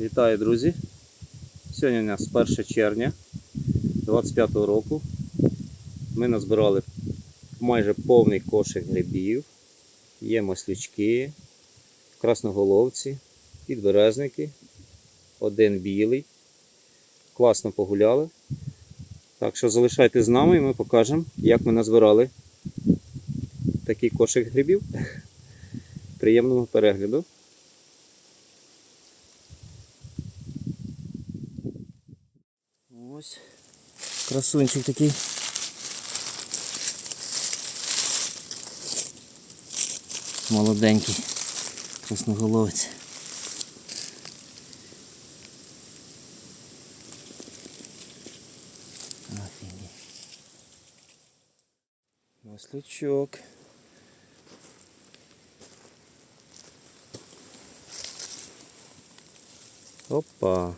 Вітаю, друзі! Сьогодні у нас 1 червня 25 року. Ми назбирали майже повний кошик грибів. Є маслючки, красноголовці, підберезники, один білий. Класно погуляли. Так що залишайтесь з нами і ми покажемо, як ми назбирали такий кошик грибів. Приємного перегляду! Ось красунчик такий. Молоденький. Красноголовець. Маслячок. Опа.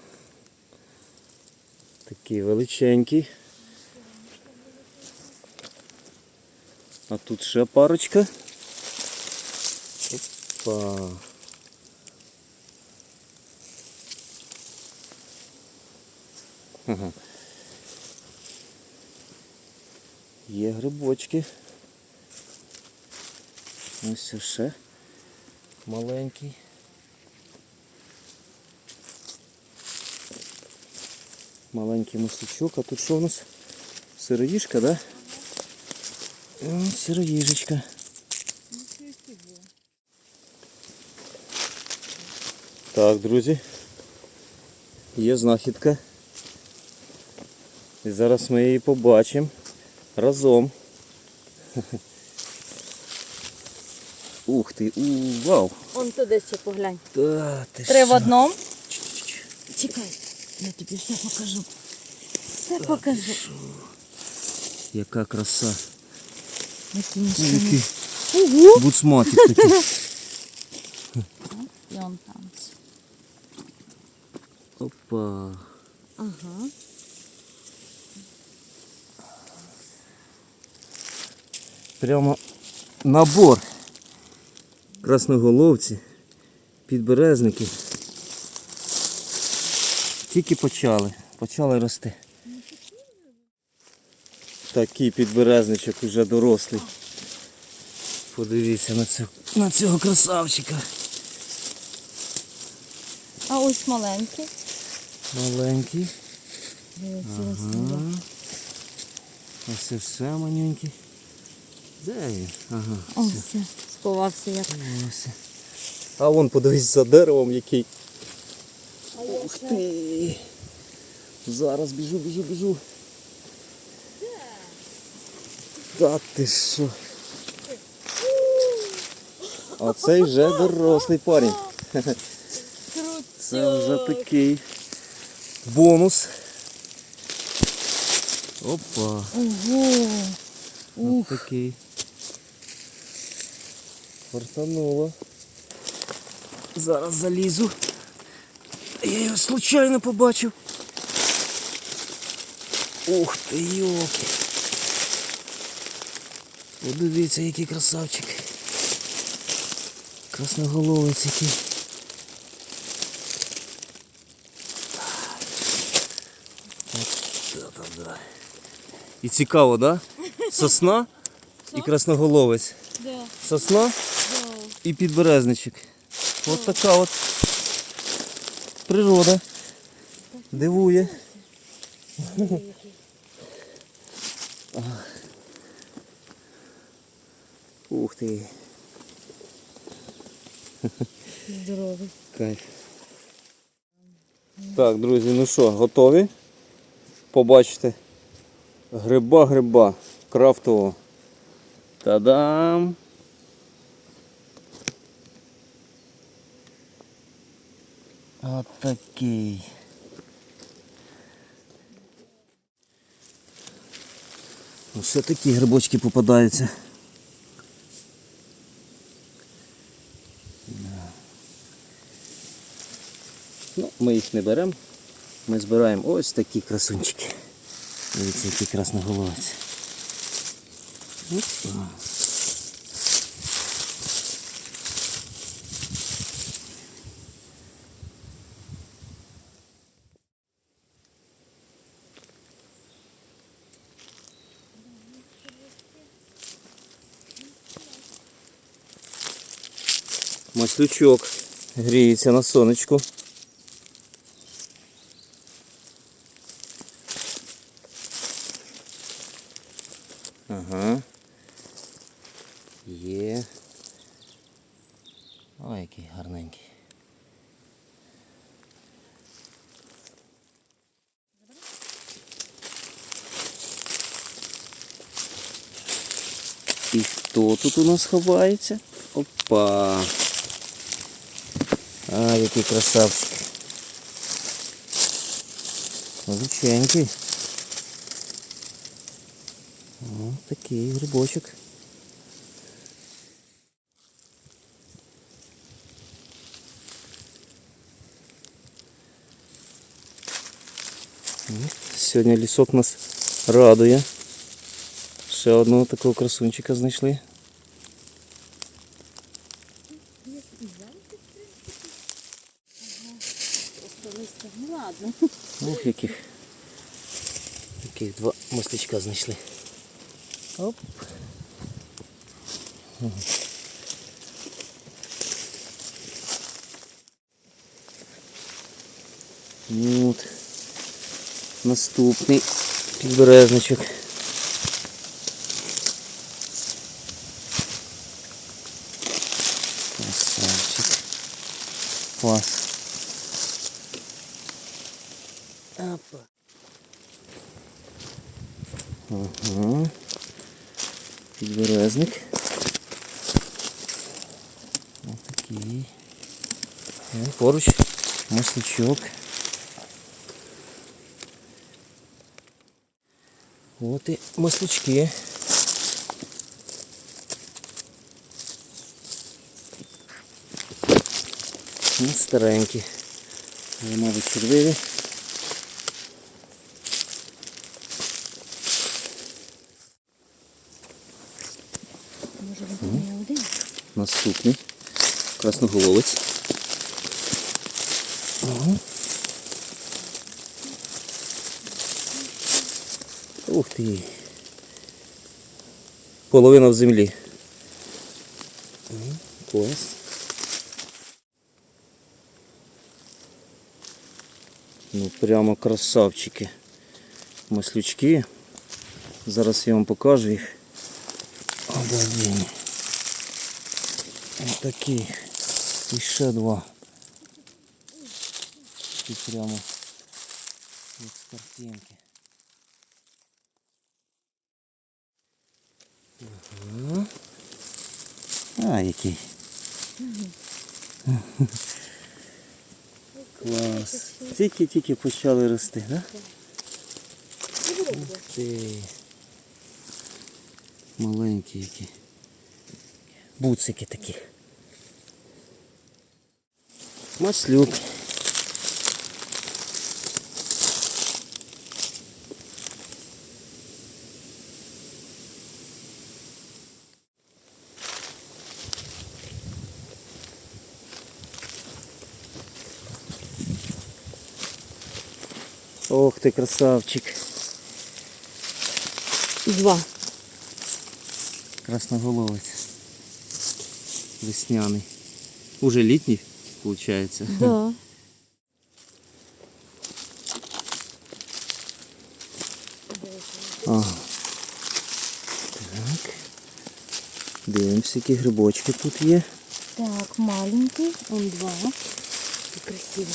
Такий величенький. А тут ще парочка. Опа. Ага. Є грибочки. Ось ще маленький. Маленький маслячок, а тут що у нас? Сироїжка, да? О, Сироїжечка. Так, друзі. Є знахідка. І зараз ми її побачимо разом. Ух ти, у, вау! Он туди ще поглянь. Та, ти Три в одному. Чекай, я тобі все покажу. Все покажу. Яка краса. Які буцматик такий. І он там. Опа. Ага. Прямо набор. Красноголовці, підберезники. Тільки почали, почали рости. Такий підберезничок уже дорослий. Подивіться на цього, на цього красавчика. А ось маленький. Маленький. Ось Ага. Ось все манюнький. Де він? Ага. О, все. все. Сховався як. Ось. А вон подивись за деревом який. Ух ти. Зараз біжу, біжу, біжу. Та ти що? А цей вже дорослий парень. Це вже такий бонус. Опа. Ого! Ось такий. Фартануло. Зараз залізу. Я його случайно побачив. Ух ти, йоки. Подивіться, який красавчик. Красноголовець який. І цікаво, да? Сосна і красноголовець. Сосна і підберезничок. От така от природа. Дивує. Ух ти. Здоровий. Кайф. Так, друзі, ну що, готові? Побачите. Гриба-гриба крафтового. Та-дам! От такий. Ну, все такі грибочки попадаються. Ну, ми їх не беремо. Ми збираємо ось такі красунчики. Дивіться, який красноголовець. Опа. Маслючок гріється на сонечку. Ага. Є. Ой, який гарненький. І хто тут у нас ховається? Опа! А, який красавчик. Величенький. О, такий грибочок. М, Сьогодні лісок нас радує. Ще одного такого красунчика знайшли. Ну ладно. Ух, яких. Таких два маслячка знайшли. Оп. Ну От. Наступний підбережничок. Красавчик. Клас. Опа. Ага. Підберезник. Ось такий. І поруч маслячок. От і маслячки. Ну, Старенькі. Але, мабуть, червиві. Наступний. Красноголовець. Ага. Ух ти. Половина в землі. Клас. Ну прямо красавчики. Маслючки. Зараз я вам покажу їх. Обалденно. Ось такі. І ще два. І прямо з картинки. Ага. А, який. Клас. Тільки-тільки почали рости, да? Ух ти. Маленькі які. Буцики такі. Маслюк. Ох ти красавчик. Два. Красноголовець. Весняний. Уже літній, виходить. Да. Ага. Так. Дивимося, які грибочки тут є. Так, маленький. Он два. Красиво.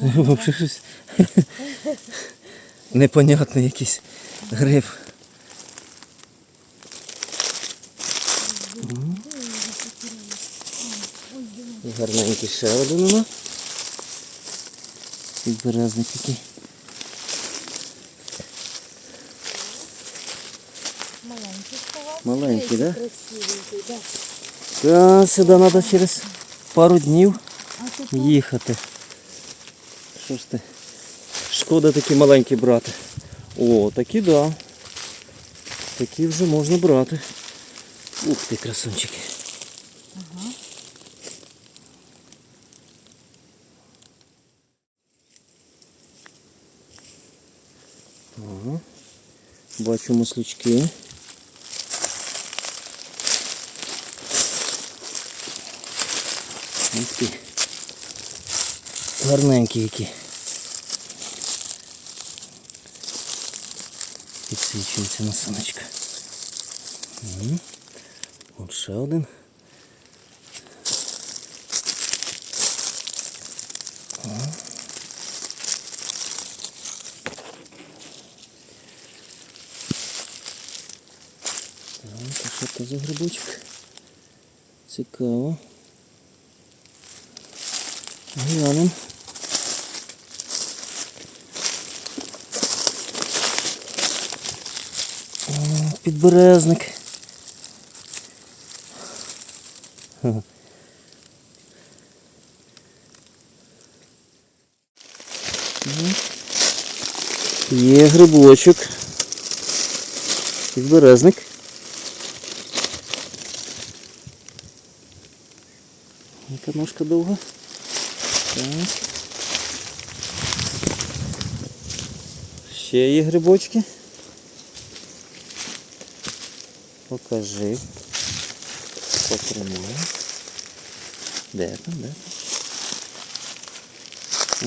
Вообще щось непонятний якийсь гриб. Гарненький ще один у нас. Підберезник який. Маленький. Маленький, да? Красивенький, да. Та сюди треба через пару днів їхати. Що ж ти? Шкода такі маленькі брати. О, такі да. Такі вже можна брати. Ух ти, красунчики. Бачу маслючки. Ось ти. Гарненькі які. Підсвічується на сонечко. Угу. От ще один. Так, що це за грибочок? Цікаво. Глянем. О, Підберезник. Є грибочок. Підберезник. Яка ножка довга. Так. Ще є грибочки. Покажи. Потримай. Де там, де там?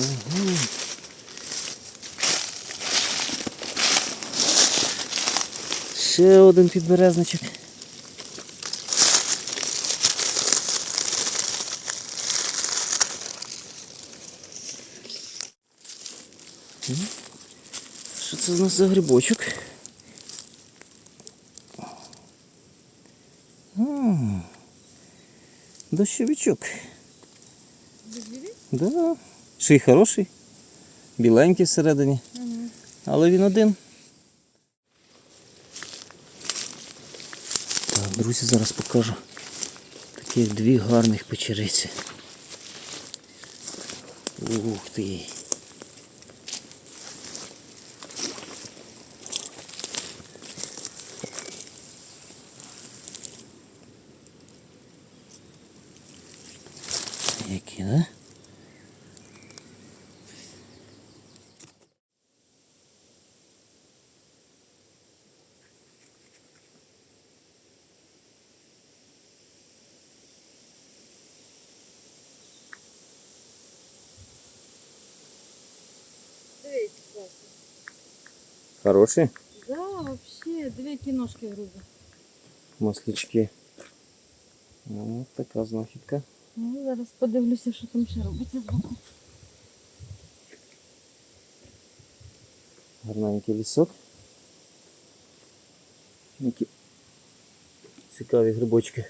Угу. Ще один підберезничок. Це у нас за грибочок? Дощовичок. Да. Ще й хороший. Біленький всередині. Але він один. Так, друзі, зараз покажу. Такі дві гарних печериці. Ух ти. Які, да? Дивіться, класно. Хороші Да, вообще, дві кіношки грубі. маслячки. Ось така знахідка. Ну, зараз подивлюся, що там ще робиться з боку. Гарненький лісок. Які цікаві грибочки.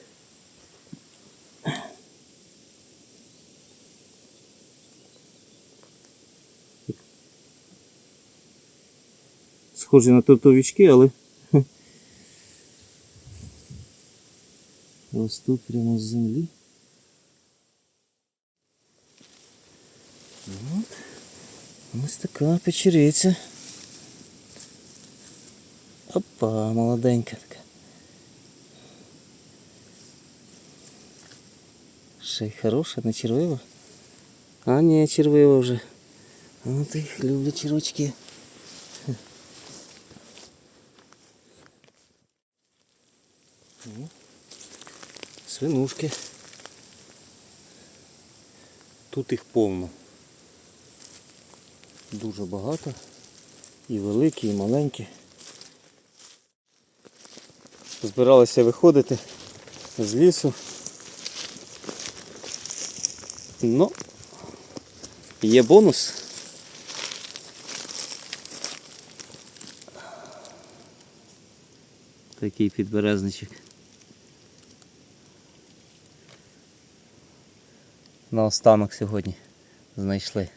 Схожі на тортовички, але ось тут прямо з землі. От. Ось така печериця. Опа, молоденька така. Ще й хороша, не червива. А ні, червива вже. От їх люблю червячки. Свинушки. Тут їх повно. Дуже багато. І великі, і маленькі. Збиралися виходити з лісу. Ну, є бонус. Такий підберезничок. На останок сьогодні знайшли.